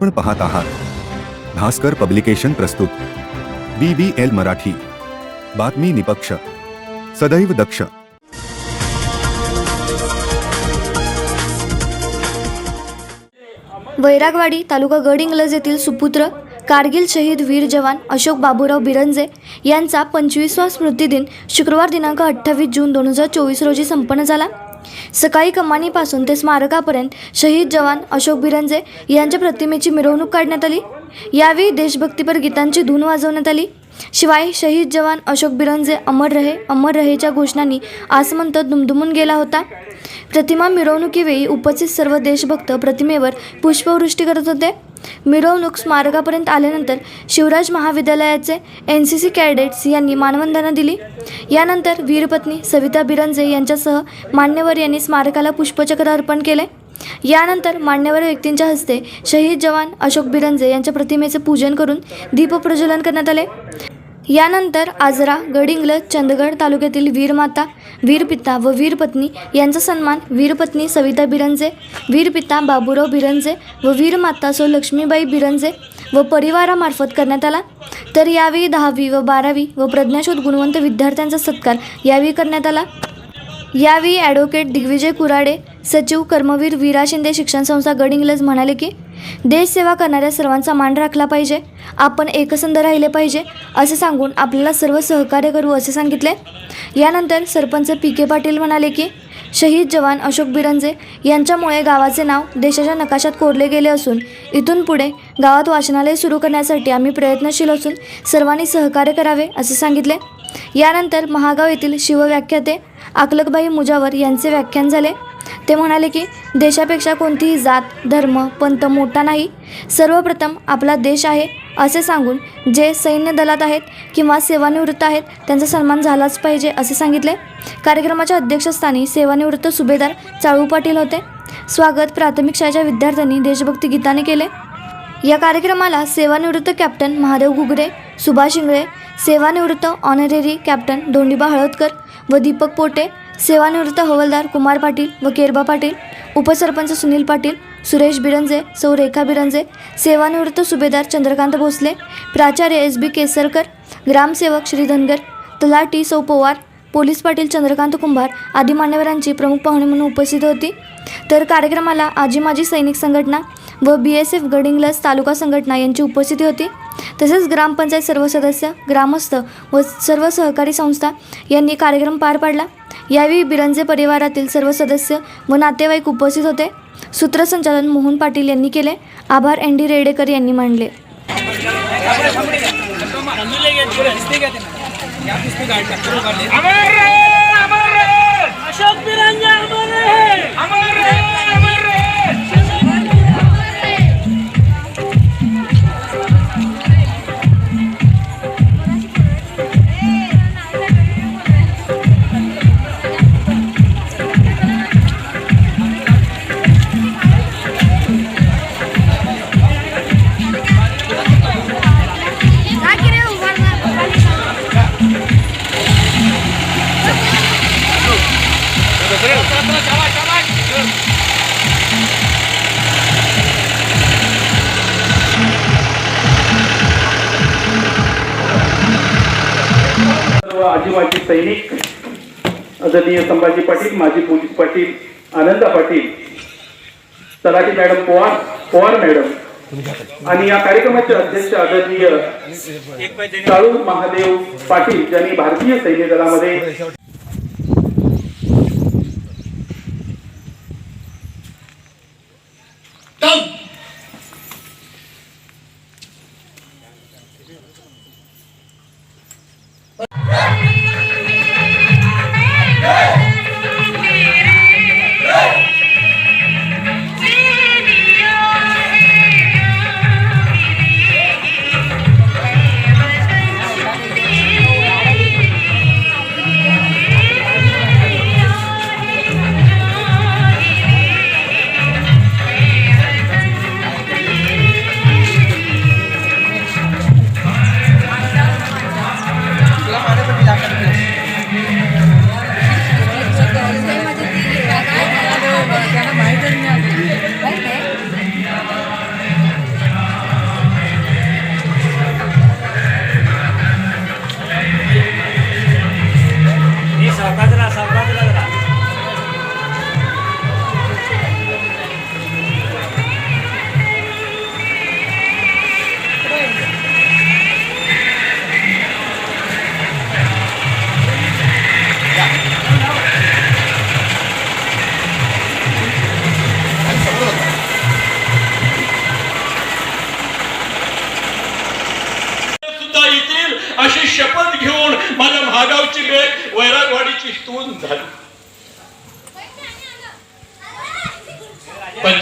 आपण पाहत आहात. भास्कर पब्लिकेशन प्रस्तुत. B B L Marathi. बातमी निपक्ष. सदैव दक्ष. वैरागवाडी तालुका गडहिंग्लज येथील सुपुत्र कारगिल शहीद वीर जवान अशोक बाबूराव बिरंजे यांचा पंचवीसवा स्मृतिदिन शुक्रवार दिनांक अठ्ठावीस जून दोन हजार चोवीस रोजी संपन्न झाला. सकाळी कमानीपासून ते स्मारकापर्यंत शहीद जवान अशोक बिरंजे यांच्या प्रतिमेची मिरवणूक काढण्यात आली. यावेळी देशभक्तीपर गीतांची धून वाजवण्यात आली. शिवाय शहीद जवान अशोक बिरंजे अमर रहे अमर रहेच्या घोषणांनी आसमंत दुमदुमून गेला होता. प्रतिमा मिरवणुकीवेळी उपस्थित सर्व देशभक्त प्रतिमेवर पुष्पवृष्टी करत होते. मिरवणूक स्मारकापर्यंत आल्यानंतर शिवराज महाविद्यालयाचे एन सी सी कॅडेट्स यांनी मानवंदना दिली. यानंतर वीरपत्नी सविता बिरंजे यांच्यासह मान्यवर यांनी स्मारकाला पुष्पचक्र अर्पण केले. यानंतर मान्यवर व्यक्तींच्या हस्ते शहीद जवान अशोक बिरंजे यांच्या प्रतिमेचे पूजन करून दीपप्रज्वलन करण्यात आले. यानंतर आजरा गडिंग्लज चंदगड तालुक्यातील वीरमाता वीरपिता व वीरपत्नी यांचा सन्मान वीरपत्नी सविता बिरंजे वीरपिता बाबूराव बिरंजे व वीरमाता सो लक्ष्मीबाई बिरंजे व परिवारामार्फत करण्यात आला. तर यावेळी दहावी व बारावी व प्रज्ञाशोध गुणवंत विद्यार्थ्यांचा सत्कार यावेळी करण्यात आला. यावेळी ॲडव्होकेट दिग्विजय कुराडे सचिव कर्मवीर वीरा शिंदे शिक्षण संस्था गडिंग्लज म्हणाले की देशसेवा करणाऱ्या सर्वांचा मान राखला पाहिजे. आपण एकसंध राहिले पाहिजे असे सांगून आपल्याला सर्व सहकार्य करू असे सांगितले. यानंतर सरपंच पी के पाटील म्हणाले की शहीद जवान अशोक बिरंजे यांच्यामुळे गावाचे नाव देशाच्या नकाशात कोरले गेले असून इथून पुढे गावात वाचनालय सुरू करण्यासाठी आम्ही प्रयत्नशील असून सर्वांनी सहकार्य करावे असे सांगितले. यानंतर महागाव येथील शिवव्याख्याते आकलकबाई मुजावर यांचे व्याख्यान झाले. ते म्हणाले की देशापेक्षा कोणतीही जात धर्म पंथ मोठा नाही. सर्वप्रथम आपला देश आहे असे सांगून जे सैन्य दलात आहेत किंवा सेवानिवृत्त आहेत त्यांचा सन्मान झालाच पाहिजे असे सांगितले. कार्यक्रमाच्या अध्यक्षस्थानी सेवानिवृत्त सुभेदार चाळू पाटील होते. स्वागत प्राथमिक शाळेच्या विद्यार्थ्यांनी देशभक्ती गीताने केले. या कार्यक्रमाला सेवानिवृत्त कॅप्टन महादेव घुगरे सुभाष इंगळे सेवानिवृत्त ऑनरेरी कॅप्टन धोंडीबा हळदकर व दीपक पोटे सेवानिवृत्त हवालदार कुमार पाटील व केरबा पाटील उपसरपंच सुनील पाटील सुरेश बिरंजे सौ रेखा बिरंजे सेवानिवृत्त सुभेदार चंद्रकांत भोसले प्राचार्य एस बी केसरकर ग्रामसेवक श्री धनगर तलाटी सौ पवार पोलीस पाटील चंद्रकांत कुंभार आदी मान्यवरांची प्रमुख पाहुणे म्हणून उपस्थित होती. तर कार्यक्रमाला आजी माजी सैनिक संघटना व बी एस एफ गडिंग्लज तालुका संघटना यांची उपस्थिती होती. तसेच ग्रामपंचायत सर्व सदस्य ग्रामस्थ व सर्व सहकारी संस्था यांनी कार्यक्रम पार पाडला. यावेळी बिरंजे परिवारातील सर्व सदस्य व नातेवाईक उपस्थित होते. सूत्रसंचालन मोहन पाटील यांनी केले. आभार एन डी रेडेकर यांनी मांडले अमर सैनिक आदरणीय संभाजी पाटील माजी पोलीस पाटील आनंदा पाटील तलाठी मॅडम पवार पवार मॅडम आणि या कार्यक्रमाचे अध्यक्ष आदरणीय चाळू महादेव पाटील ज्यांनी भारतीय सैन्य दलामध्ये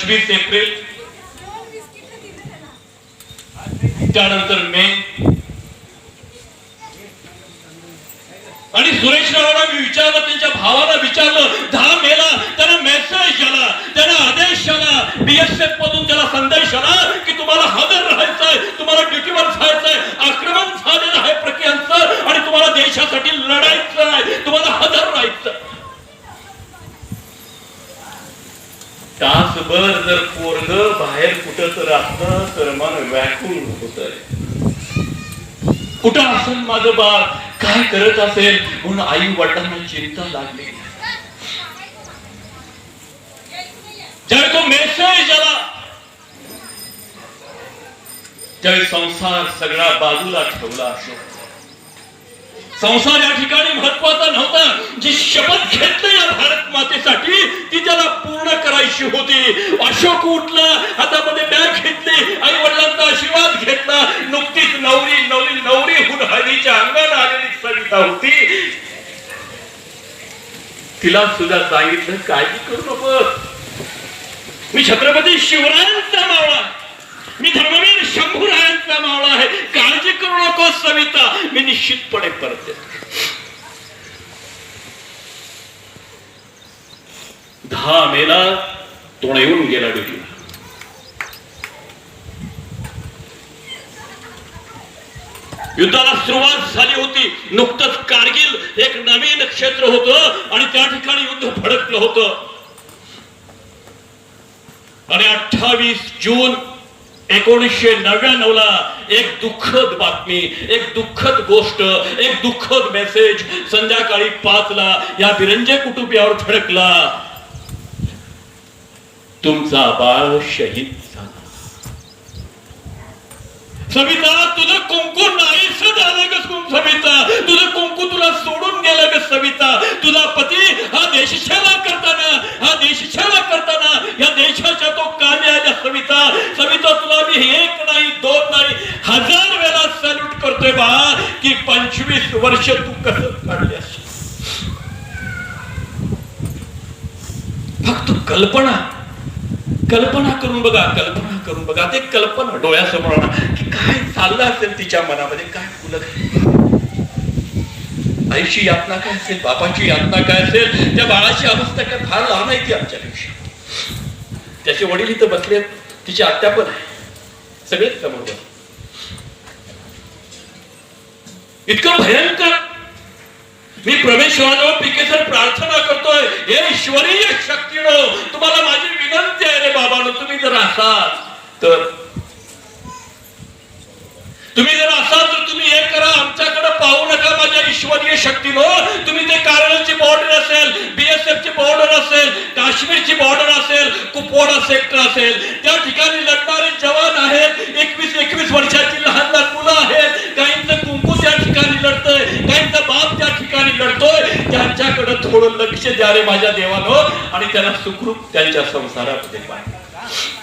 पंचवीस एप्रिल. त्यानंतर मे आणि सुरेश रावाला मी विचारलं त्यांच्या भावाला विचारलं दहा मेला त्याला मेसेज आला त्याला आदेश आला बीएसएफ मधून त्याला संदेश आला की तुम्हाला हजर राहायचंय तुम्हाला ड्युटीवर जायचंय आक्रमण झालेलं आहे प्रक्रियांचं आणि तुम्हाला देशासाठी लढायचं आहे तुम्हाला हजर राहायचं तासभर जर पोरग बाहेर कुठं तर असलं तर मन व्याकुळ होत कुठं असेल माझं बाळ काय करत असेल? म्हणून आई वडिलांना चिंता लागली. ज्यावेळी तो मेसेज आला त्यावेळी संसार सगळा बाजूला ठेवला अशोक संसार या ठिकाणी महत्त्वाचा नव्हता. जी शपथ घेतली या भारत मातेसाठी ती त्याला पूर्ण करायची होती. अशोक उठला हातामध्ये बॅग घेतली आई वडिलांचा आशीर्वाद घेतला नुकतीच नवरी नवरी नवरी हुन हळदीच्या अंगाला आलेली सविता होती. तिला सुद्धा सांगितलं काळजी करू नको. मी छत्रपती शिवरायांचा मावळा मी धर्मवीर शंभूरायांचा मावळा आहे. काळजी करू नको सविता. मी निश्चितपणे परत दहा मेला तोंड येऊन गेला ड्युटीला युद्धाला सुरुवात झाली होती. नुकतंच कारगिल एक नवीन क्षेत्र होतं आणि त्या ठिकाणी युद्ध भडकलं होतं. आणि अठ्ठावीस जून एकोणीसशे नव्याण्णव ला एक दुःखद बातमी एक दुःखद गोष्ट एक दुःखद मेसेज संध्याकाळी पाच ला या बिरंजे कुटुंबियावर धडकला. तुमचा बाळ शहीद सविता तुझं कुंकू नाहीस झालं ग सविता. तुझं कुंकू तुला सोडून गेलं ग सविता. तुझा पती हा देश सेवा करताना हा देश सेवा करताना या देशाच्या तो कामी आल्या सविता. सविता तुला मी एक नाही दोन नाही हजार वेळा सॅल्यूट करतोय बा की पंचवीस वर्ष तू कसं काढल्यास फक्त कल्पना. कल्पना करून बघा कल्पना करून बघा. ते कल्पना डोळ्यासमोर चाललं असेल तिच्या मनामध्ये काय फुलं आईची यातना काय असेल बापाची यातना काय असेल त्या बाळाची अवस्था काय फार लहान आहे ती आमच्यापेक्षा त्याचे वडील इथं बसले तिची आत्या पण आहे. सगळेच समोर इतकं भयंकर! मी प्रवेशवाजवळ पिकेसर प्रार्थना करतोय हे ईश्वरीय शक्तीनं तुम्हाला माझी विनंती आहे रे बाबानो तुम्ही जर असाल तर तुम्ही जर असाल तर तुम्ही हे करा आमच्याकडे पाहू नका माझ्या ईश्वरीय शक्तीनं तुम्ही ते कारळची बॉर्डर असेल बीएसएफ ची बॉर्डर असेल काश्मीरची बॉर्डर असेल कुपवाडा सेक्टर असेल. त्या ठिकाणी लढणारे जवान आहेत. एकवीस एकवीस वर्षाची लहान लहान मुलं आहेत. काहींचं कुंकू त्या ठिकाणी लढतंय काहींचा बाप त्या ठिकाणी लढतोय. त्यांच्याकडे थोडं लक्ष द्या रे माझ्या देवानं. आणि त्यांना सुखरूप त्यांच्या संसारात पाहिजे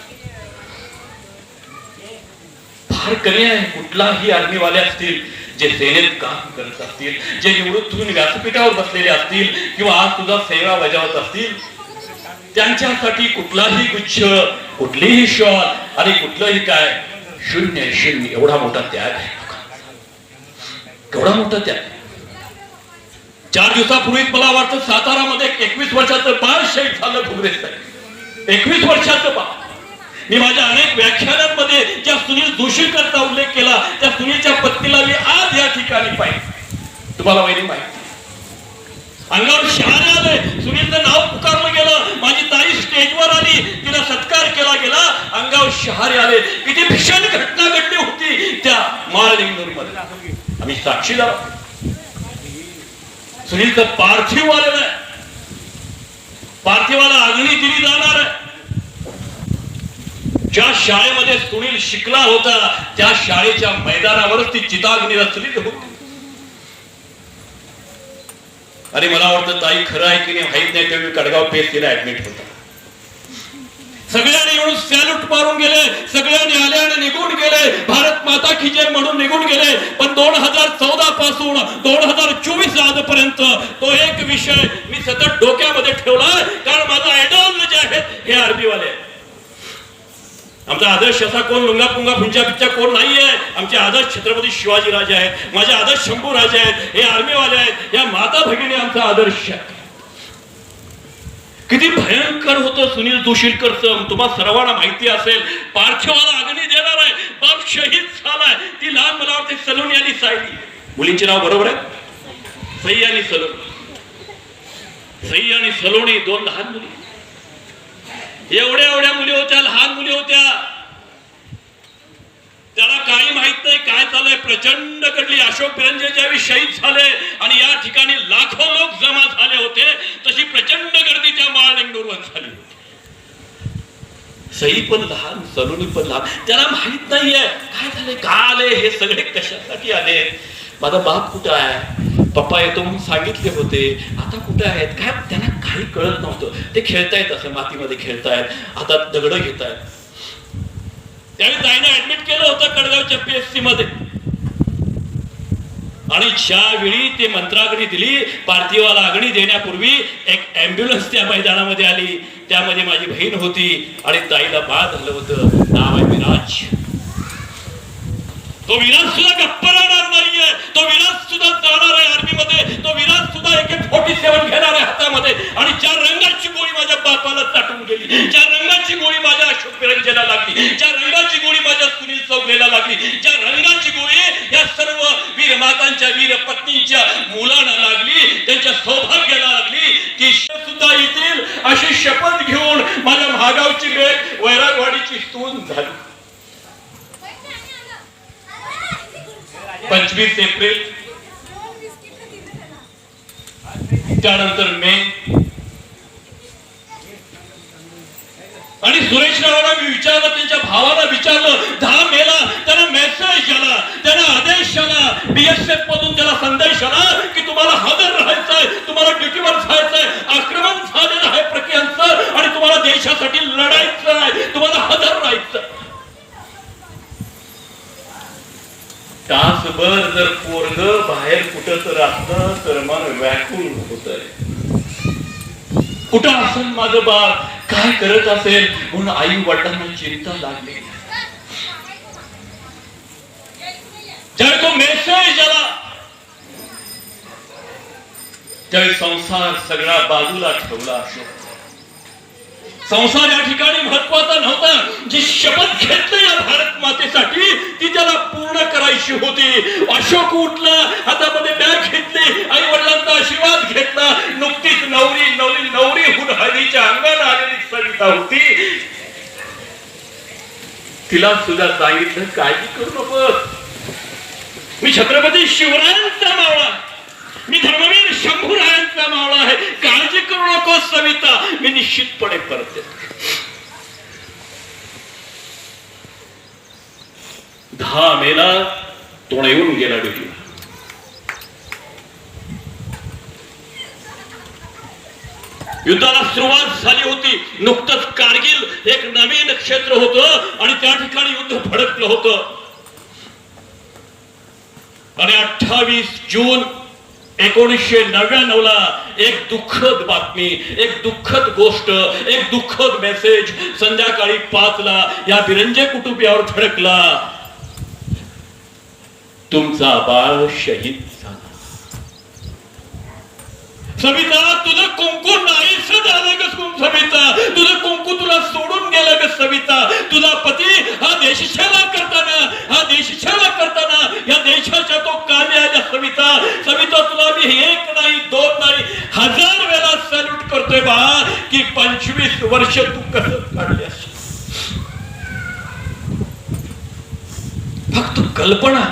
फार कमी आहे. कुठलाही आर्मीवाले असतील जे सेनेत काम करत असतील जे निवृत्त होऊन व्यासपीठावर बसलेले असतील किंवा आज तुझा सेवा बजावत असतील त्यांच्यासाठी कुठलाही गुच्छ कुठलीही शॉल आणि कुठलंही काय शून्य शून्य एवढा मोठा त्याग आहे. केवढा मोठा त्याग आहे. चार दिवसापूर्वीच मला वाटतं सातारामध्ये एकवीस वर्षाचं बाळ शहीद झालं घुगरे एकवीस वर्षाचं बाळ. मी माझ्या अनेक व्याख्यानांमध्ये ज्या सुनील जोशीकरचा उल्लेख केला त्या सुनीलच्या पत्नीला मी आज या ठिकाणी पाहिजे तुम्हाला माहिती पाहिजे अंगावर शहारे आले. सुनीलचं नाव पुकारलं गेलं. माझी ताई स्टेजवर आली. तिला सत्कार केला गेला. अंगावर शहारे आले. किती भीषण घटना घडली होती त्या माळलिंगूरमध्ये आम्ही साक्षीदार सुनीलचं पार्थिव आलेलं आहे. पार्थिवाला अग्नी दिली जाणार आहे. ज्या शाळेमध्ये सुनील शिकला होता त्या शाळेच्या मैदानावरच ती चिताग्नी रचलेली होती अरे मला वाटतं ताई खरं आहे की नाही माहीत नाही त्यावेळी कडगाव पेस ऍडमिट होता. सगळ्यांनी येऊन सॅल्यूट मारून गेले सगळ्यांनी आल्याने निघून गेले भारत माता की जय म्हणून निघून गेले. पण दोन हजार चौदा पासून दोन हजार चोवीस आजपर्यंत तो एक विषय मी सतत डोक्यामध्ये ठेवला कारण माझा आयडॉल जे आहे हे आर्मी वाले आहेत. आमचा आदर्श असा कोण? लुंगा पुंगा फुंचा पिच्चा कोण नाहीये? आमचे आदर्श छत्रपती शिवाजी राजे आहेत माझे आदर्श शंभू राजे आहेत हे आर्मीवाले आहेत या माता भगिनी आमचा आदर्श आहे. किती भयंकर होतं सुनील जोशीलकरचं. तुम्हाला सर्वांना माहिती असेल पार्थिवाला अग्नी देणार आहे बाप शहीद झालाय. ती लहान मला वाटते सलोनी आणि सायली. मुलींचे नाव बरोबर आहे? सई आणि सलोनी. सई आणि सलोनी दोन लहान मुली. एवढ्या एवढ्या मुली होत्या लहान मुली होत्या. त्याला काही माहीत नाही काय चाललंय. प्रचंड कडली अशोक बिरंजे ज्यावेळी शहीद झाले आणि या ठिकाणी लाखो लोक जमा झाले होते तशी प्रचंड गर्दी त्या माळलिंगूरवर झाली होती. सई पण लहान सलोनी पण लहान. त्याला माहीत नाहीये काय झाले का आले हे सगळे कशासाठी आले? माझा बाप कुठं आहे? पप्पा येतो म्हणून सांगितले होते आता कुठे आहेत? काय त्यांना काही कळत नव्हतं. ते खेळतायत असं मातीमध्ये खेळतायत आता दगड घेत आहेत. त्यावेळी ताईनं ऍडमिट केलं होतं कडगावच्या पीएससी मध्ये. आणि ज्यावेळी ते मंत्राग्नी दिली पार्थिवाला अग्नी देण्यापूर्वी एक अँब्युलन्स त्या मैदानामध्ये आली. त्यामध्ये माझी बहीण होती आणि ताईला बाद झालं होतं. नाव आहे विराज तो विराज सुद्धा गप्प राहणार नाहीये. तो विराज सुद्धा जाणार आहे आर्मीमध्ये तो विराज सुद्धा एक फोर्टी सेवन घेणार आहे हातामध्ये. आणि ज्या रंगाची गोळी माझ्या बापाला चाटून गेली. ज्या रंगाची गोळी माझ्या अशोक बिरंजेला लागली. ज्या रंगाची गोळी माझ्या सुनील चौघेला लागली. ज्या रंगाची गोळी या सर्व वीर मातांच्या वीर पत्नीच्या मुलांना लागली. त्यांच्या सौभाग्याला लागली. ती सुद्धा येतील अशी शपथ घेऊन माझ्या महागावची वेळ वैरागवाडीची स्तून झाली पंचवीस एप्रिल. त्यानंतर मे. आणि सुरेश रावाला मी विचारलं त्यांच्या भावाला विचारलं दहा मेला त्याला मेसेज आला त्याला आदेश आला बीएसएफ मधून त्याला संदेश आला की तुम्हाला हजर राहायचंय तुम्हाला ड्युटीवर जायचंय आक्रमण झालेलं आहे प्रक्रियांचं आणि तुम्हाला देशासाठी लढायचं आहे तुम्हाला हजर राहायचं तासभर जर पोरग बाहेर कुठं तर असलं तर मन व्याकुळ होत कुठं असेल माझं बाळ? काय करत असेल? म्हणून आई वडिलांना चिंता लागली. ज्यावेळी तो मेसेज आला त्यावेळी संसार सगळा बाजूला ठेवला असतो. संसार या ठिकाणी महत्त्वाचा नव्हता. जी शपथ घेतली या भारत मातेसाठी ती त्याला पूर्ण करायची होती. अशोक उठला हातामध्ये बॅग घेतली आई वडिलांचा आशीर्वाद घेतला. नुकतीच नवरी नवरी नवरी हुन हळदीच्या अंगाला आलेली सविता होती. तिला सुद्धा सांगितलं काळजी करू नको. मी छत्रपती शिवरायांचा मावळा मी धर्मवीर शंभूरायांचा मावळा आहे. काळजी करू नको सविता. मी निश्चितपणे परत येतो दहा मेला तोंड येऊन गेला ड्युटीला युद्धाला सुरुवात झाली होती. नुकतंच कारगिल एक नवीन क्षेत्र होतं आणि त्या ठिकाणी युद्ध भडकलं होतं. आणि अठ्ठावीस जून एकोणीसशे नव्याण्णव ला एक दुःखद बातमी एक दुःखद गोष्ट एक दुःखद मेसेज संध्याकाळी पाच ला या बिरंजे कुटुंबियावर धडकला. तुमचा बाळ शहीद झाला. सविता तुझं कुंकू नाहीस झालं ग सविता. तुझं कुंकू तुला सोडून गेलं ग सविता. तुझा पती हा देश सेवा करताना हा देश सेवा करताना या देशाच्या तो कार्य आहे सविता. सविता तुला मी एक नाही दोन नाही हजार वेळा सॅल्यूट करतोय बा की पंचवीस वर्ष तू कसं काढल्यास फक्त कल्पना.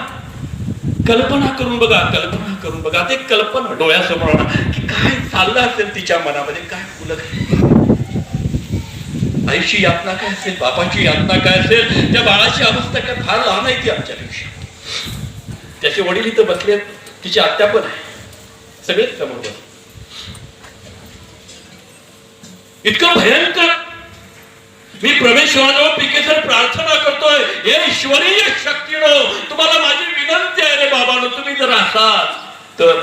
कल्पना करून बघा कल्पना करून बघा. ते कल्पना डोळ्यासमोर आणा की काय चाललं असेल तिच्या मनामध्ये काय फुलं आईची यातना काय असेल बापाची यातना काय असेल? त्या बाळाची अवस्था काय फार लहान आहे ती आमच्यापेक्षा. त्याचे वडील इथं बसले तिची आत्या पण आहे. सगळेच समोर बसले. इतकं भयंकर! मी परमेश्वराजवळ पिकेसर प्रार्थना करतोय. हे ईश्वरीय शक्तीनो तुम्हाला माझी विनंती आहे रे बाबानो तुम्ही जर असाल तर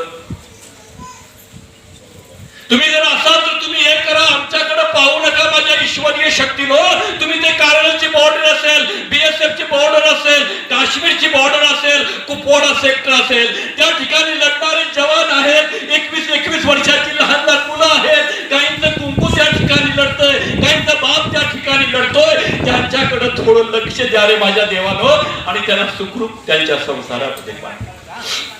तुम्ही जर असाल तर तुम्ही हे करा आमच्याकडे पाहू नका माझ्या ईश्वरीय शक्तीनं. तुम्ही ते कारणाची बॉर्डर असेल बीएसएफ ची बॉर्डर असेल काश्मीरची बॉर्डर असेल कुपवाडा सेक्टर असेल. त्या ठिकाणी लढणारे जवान आहेत. एकवीस एकवीस वर्षाची लहान लहान मुलं आहेत. काहींचं कुंकू त्या ठिकाणी लढतंय काहींचा बाप त्या ठिकाणी लढतोय. त्यांच्याकडे थोडं लक्ष द्या रे माझ्या देवानं. आणि त्यांना सुखरूप त्यांच्या संसारामध्ये पाहिजे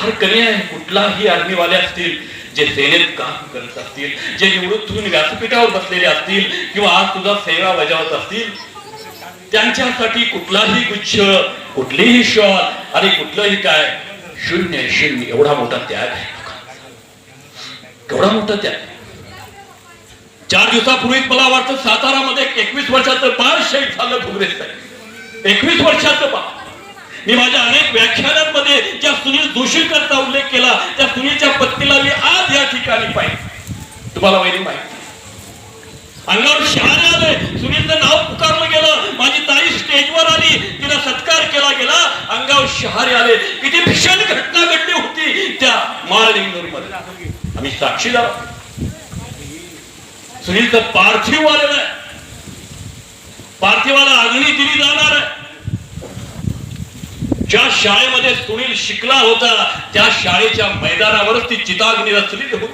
फार कमी आहे कुठलाही आर्मीवाले असतील जे सेनेत काम करत असतील जे निवृत्त होऊन व्यासपीठावर बसलेले असतील किंवा आज तुझा सेवा बजावत असतील त्यांच्यासाठी कुठलाही गुच्छ कुठलीही शॉल आणि कुठलंही काय शून्य शून्य. एवढा मोठा त्याग आहे. एवढा मोठा त्याग चार दिवसापूर्वीच मला वाटतं सातारामध्ये एकवीस वर्षाचं बाळ शहीद झालं घुगरे साहेब एकवीस वर्षाचं बाळ. मी माझ्या अनेक व्याख्यानांमध्ये ज्या सुनील जोशीकरचा उल्लेख केला त्या सुनीलच्या पत्नीला मी आज या ठिकाणी पाहिजे तुम्हाला माहिती माहिती? अंगावर शहाणे आले. सुनीलचं नाव पुकारलं गेलं. माझी ताई स्टेजवर आली. तिला सत्कार केला गेला. अंगावर शहारे आले. किती भीषण घटना घडली होती त्या माळलिंगूरमध्ये आम्ही साक्षीदार सुनीलचं पार्थिव आलेलं आहे. पार्थिवाला अग्नी दिली जाणार आहे. ज्या शाळेमध्ये सुनील शिकला होता त्या शाळेच्या मैदानावरच ती चिताग्नी रचली होती.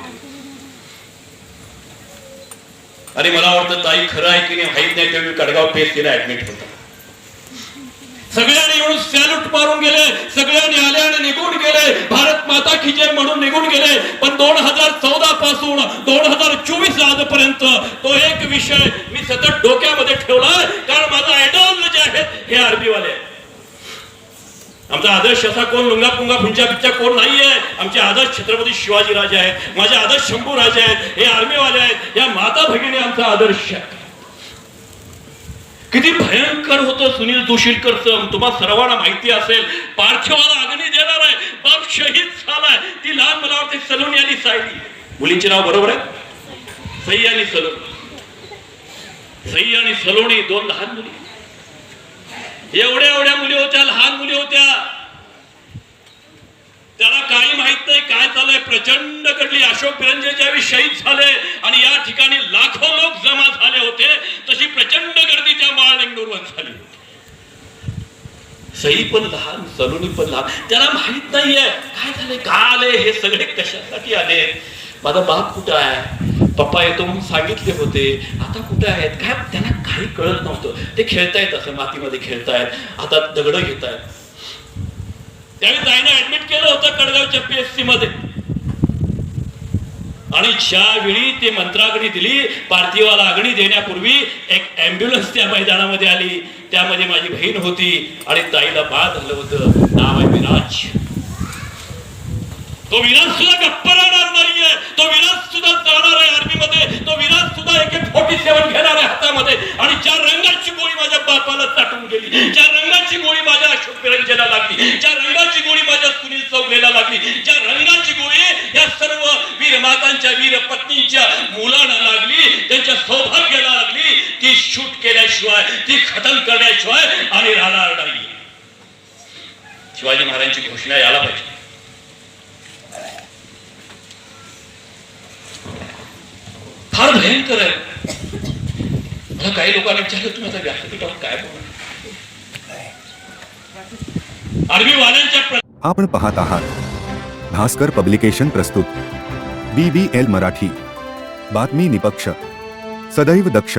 आणि मला वाटतं ताई खरं आहे की नाही माहीत नाही कडगाव पेस तिला ऍडमिट होता. सगळ्यांनी येऊन सॅल्यूट मारून गेले सगळ्यांनी आल्याने निघून गेले भारत माता की जय म्हणून निघून गेले. पण दोन हजार चौदा पासून दोन हजार चोवीस आजपर्यंत तो एक विषय मी सतत डोक्यामध्ये ठेवला कारण माझा आयडॉल जे आहेत हे आरबीवाले आहेत. आमचा आदर्श असा कोण लुंगा पुंगा फुंचा पिच्चा कोण नाहीये. आमचे आदर्श छत्रपती शिवाजी राजे आहेत. माझे आदर्श शंभू राजे आहेत. हे आर्मीवाले आहेत. या माता भगिनी आमचा आदर्श आहे. किती भयंकर होतं सुनील जोशीलकरचं. तुम्हा सर्वांना माहिती असेल पार्थिवाला अग्नी देणार आहे. बाप शहीद झालाय. ती लहान मला वाटते सलोनी आणि सायली. मुलींचे नाव बरोबर आहे? सई आणि सलोनी. सई आणि सलोनी दोन लहान मुली. एवढ्या एवढ्या मुली होत्या लहान मुली होत्या. त्याला काही माहीत नाही काय चाललंय. प्रचंड कडली अशोक बिरंजे ज्यावेळी शहीद झाले आणि या ठिकाणी लाखो लोक जमा झाले होते. तशी प्रचंड गर्दी त्या माळलिंगूरवर झाली सई पण लहान सलोनी पण लहान. त्याला माहीत नाहीये काय झाले का आले हे सगळे कशासाठी आले? माझा बाप कुठं आहे? पप्पा येतो म्हणून सांगितले होते. आता कुठे आहेत? काय त्यांना काही कळत नव्हतं. ते खेळतायत असं मातीमध्ये खेळतायत. आता दगड घेतायत. त्यावेळी ताईने ऍडमिट केलं होतं कडगावच्या पीएससी मध्ये. आणि ज्यावेळी ते मंत्राग्नी दिली पार्थिवाला अग्नी देण्यापूर्वी एक अँब्युलन्स त्या मैदानामध्ये आली. त्यामध्ये माझी बहीण होती आणि ताईला बाळ झालं होतं. नाव आहे विराज. तो विराज सुद्धा गप्प राहणार नाहीये. तो विराज सुद्धा जाणार आहे आर्मी मध्ये तो विराज सुद्धा एक फोर्टी सेवन घेणार आहे हातामध्ये. आणि ज्या रंगाची गोळी माझ्या बापाला चाटून गेली. ज्या रंगाची गोळी माझ्या अशोक बिरंजेला लागली. ज्या रंगाची गोळी माझ्या सुनील चौघेला लागली. ज्या रंगाची गोळी या सर्व वीर मातांच्या वीर पत्नीच्या मुलांना लागली. त्यांच्या सौभाग्याला लागली. ती शूट केल्याशिवाय ती खतम करण्याशिवाय आणि राहणार नाही शिवाजी महाराजांची घोषणा यायला पाहिजे. फार भयंकर आहे. मला काही लोकांना विचारलं तुम्ही आता व्यासपीठावर काय बोलणार आर्मी वाल्यांच्या आपण पाहत आहात. भास्कर पब्लिकेशन प्रस्तुत. B B L Marathi. बातमी निपक्ष. सदैव दक्ष.